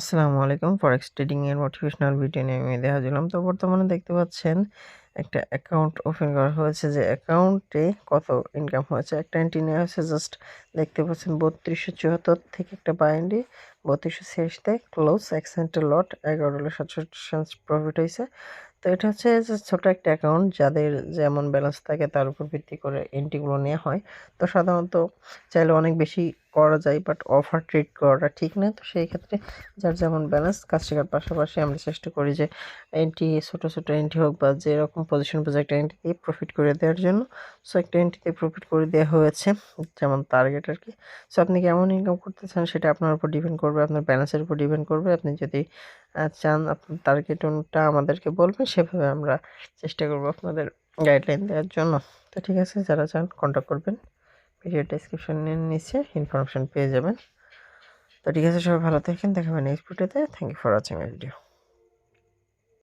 আসসালামু আলাইকুম। Forex trading এর মোটিভেশনাল ভিডিও নিয়ে আমি দেখা দিলাম তো বর্তমানে দেখতে পাচ্ছেন একটা অ্যাকাউন্ট ওপেন করা হয়েছে। যে অ্যাকাউন্টে কত ইনকাম হয়েছে? একটা এন্ট্রি নেওয়া হয়েছে। জাস্ট দেখতে পাচ্ছেন বত্রিশশো চুয়াত্তর থেকে একটা বাইন্ডি বত্রিশশো ছিয়াশিতে ক্লোজ এক অ্যাক্সেন্টের লট এগারো ডলার সাতষট্টি সেন্স প্রফিট হয়েছে। তো এটা হচ্ছে যে ছোট একটা অ্যাকাউন্ট যাদের যেমন ব্যালেন্স থাকে তার উপর ভিত্তি করে এন্ট্রিগুলো নেওয়া হয়। তো সাধারণত চাইলে অনেক বেশি করা যায় বাট অফার ট্রিট করাটা ঠিক না। তো সেই ক্ষেত্রে যার যেমন ব্যালেন্স কাজ শেখার পাশাপাশি আমরা চেষ্টা করি যে এন্ট্রি ছোটো ছোটো এন্ট্রি হোক বা যেরকম পজিশন বুঝে একটা এন্ট্রি দিয়ে প্রফিট করে দেওয়ার জন্য। সো একটা এন্ট্রিতে প্রফিট করে দেওয়া হয়েছে, যেমন টার্গেট আর কি সো আপনি কেমন ইনকাম করতে চান সেটা আপনার উপর ডিপেন্ড করবে, আপনার ব্যালেন্সের উপর ডিপেন্ড করবে। আপনি যদি চান, আপনার টার্গেটটা আমাদেরকে বলবেন, সেভাবে আমরা চেষ্টা করব আপনাদের গাইডলাইন দেওয়ার জন্য। তো ঠিক আছে, যারা চান কন্ট্যাক্ট করবেন। ভিডিও ডেসক্রিপশনের নিচে ইনফরমেশান পেয়ে যাবেন। তো ঠিক আছে, সবাই ভালো থাকেন দেখাবেন নেক্সট ভিডিওতে thank you for watching video